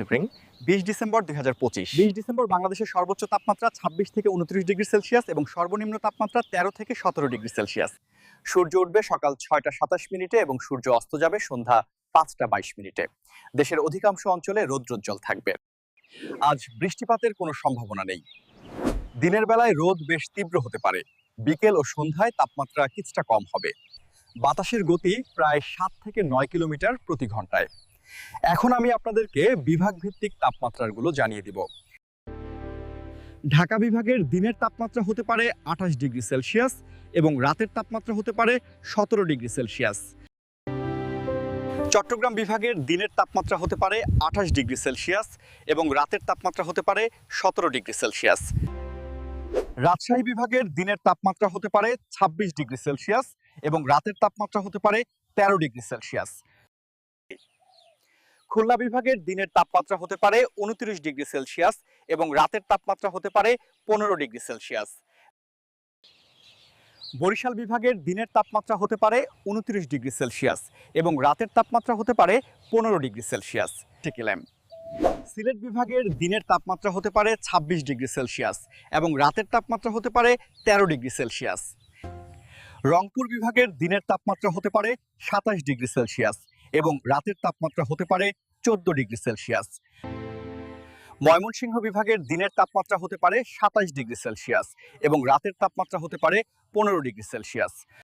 Spring বিশ December দুই হাজার পঁচিশ। বিশ ডিসেম্বর বাংলাদেশের সর্বোচ্চ তাপমাত্রা ছাব্বিশ থেকে উনত্রিশ ডিগ্রি সেলসিয়াস এবং সর্বনিম্ন তাপমাত্রা তেরো থেকে সতেরো ডিগ্রি সেলসিয়াস। সূর্য উঠবে সকাল ছয়টা সাতাশ মিনিটে এবং সূর্য অস্ত যাবে সন্ধ্যা পাঁচটা বাইশ মিনিটে। দেশের অধিকাংশ অঞ্চলে রৌদ্রোজ্জ্বল থাকবে। আজ বৃষ্টিপাতের কোনো সম্ভাবনা নেই। দিনের বেলায় রোদ বেশ তীব্র হতে পারে। বিকেল ও সন্ধ্যায় তাপমাত্রা কিছুটা কম হবে। বাতাসের গতি প্রায় সাত থেকে নয় কিলোমিটার প্রতি ঘন্টায়। এখন আমি আপনাদেরকে বিভাগ ভিত্তিক তাপমাত্রাগুলো জানিয়ে দিব। ঢাকা বিভাগের দিনের তাপমাত্রা হতে পারে আঠাশ ডিগ্রি সেলসিয়াস এবং রাতের তাপমাত্রা হতে পারে সতেরো ডিগ্রি সেলসিয়াস। চট্টগ্রাম বিভাগের দিনের তাপমাত্রা হতে পারে আঠাশ ডিগ্রি সেলসিয়াস এবং রাতের তাপমাত্রা হতে পারে সতেরো ডিগ্রি সেলসিয়াস। রাজশাহী বিভাগের দিনের তাপমাত্রা হতে পারে ছাব্বিশ ডিগ্রি সেলসিয়াস এবং রাতের তাপমাত্রা হতে পারে তেরো ডিগ্রি সেলসিয়াস। খুলনা বিভাগের দিনের তাপমাত্রা হতে পারে উনত্রিশ ডিগ্রি সেলসিয়াস এবং রাতের তাপমাত্রা হতে পারে পনেরো ডিগ্রি সেলসিয়াস। বরিশাল বিভাগের দিনের তাপমাত্রা হতে পারে উনত্রিশ ডিগ্রি সেলসিয়াস এবং রাতের তাপমাত্রা হতে পারে পনেরো ডিগ্রি সেলসিয়াস। টেকিলাম সিলেট বিভাগের দিনের তাপমাত্রা হতে পারে ছাব্বিশ ডিগ্রি সেলসিয়াস এবং রাতের তাপমাত্রা হতে পারে তেরো ডিগ্রি সেলসিয়াস। রংপুর বিভাগের দিনের তাপমাত্রা হতে পারে সাতাশ ডিগ্রি সেলসিয়াস এবং রাতের তাপমাত্রা হতে পারে চোদ্দ ডিগ্রি সেলসিয়াস। ময়মনসিংহ বিভাগের দিনের তাপমাত্রা হতে পারে সাতাশ ডিগ্রি সেলসিয়াস এবং রাতের তাপমাত্রা হতে পারে পনেরো ডিগ্রি সেলসিয়াস।